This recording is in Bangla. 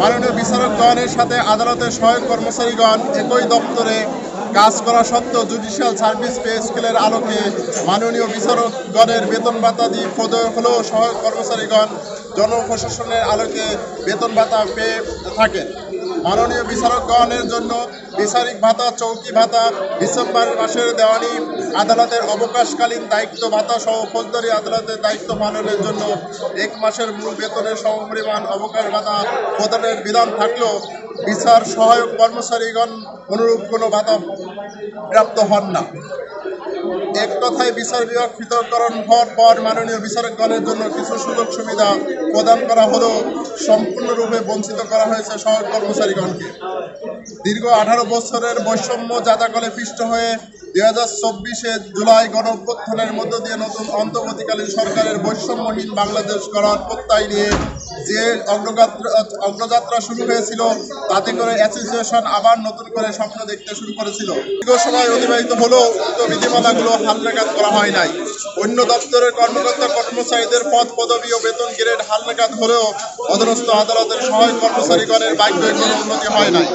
মাননীয় বিচারকগণের সাথে আদালতের সহায়ক কর্মচারীগণ একই দপ্তরে কাজ করা সত্ত্বেও জুডিশিয়াল সার্ভিস পে স্কেলের আলোকে মাননীয় বিচারকগণের বেতন ভাতা দিয়ে প্রদয় হলেও সহায়ক কর্মচারীগণ জনপ্রশাসনের আলোকে বেতন ভাতা পেয়ে থাকেন। মাননীয় বিচারকগণের জন্য বিচারিক ভাতা, চৌকি ভাতা, ডিসেম্বর মাসের দেওয়ানি, আদালতের অবকাশকালীন দায়িত্ব ভাতা সহ ফৌজদারি আদালতের দায়িত্ব পালনের জন্য এক মাসের মূল বেতনের সমপরিমাণ অবকাশ ভাতা প্রদানের বিধান থাকলেও বিচার সহায়ক কর্মচারীগণ অনুরূপ কোনো ভাতা প্রাপ্ত হন না। এক কথায় বিচার বিভাগ পৃথককরণ হওয়ার পর মাননীয় বিচারকগণের জন্য কিছু সুযোগ সুবিধা প্রদান করা হলেও সম্পূর্ণরূপে বঞ্চিত করা হয়েছে সহায়ক কর্মচারীগণকে। দীর্ঘ আঠারো বছরের বৈষম্য যাতাকলে পিষ্ট হয়ে দুই হাজার চব্বিশে জুলাই গণ অভ্যুত্থানের মধ্য দিয়ে নতুন অন্তর্বর্তীকালীন সরকারের বৈষম্যহীন বাংলাদেশ করার প্রত্যয় নিয়ে যে অগ্রযাত্রা অগ্রযাত্রা শুরু হয়েছিল, তাতে করে অ্যাসোসিয়েশন আবার নতুন করে স্বপ্ন দেখতে শুরু করেছিল। দীর্ঘ সময় অতিবাহিত হলেও উক্ত বিধিমালাগুলো হালনাগাদ করা হয় নাই। অন্য দপ্তরের কর্মকর্তা কর্মচারীদের পদ, পদবি ও বেতন গ্রেড হালনাগাদ হলেও অধীনস্থ আদালতের সহায়ক কর্মচারীগণের বাক্যে কোনো উন্নতি হয় নাই।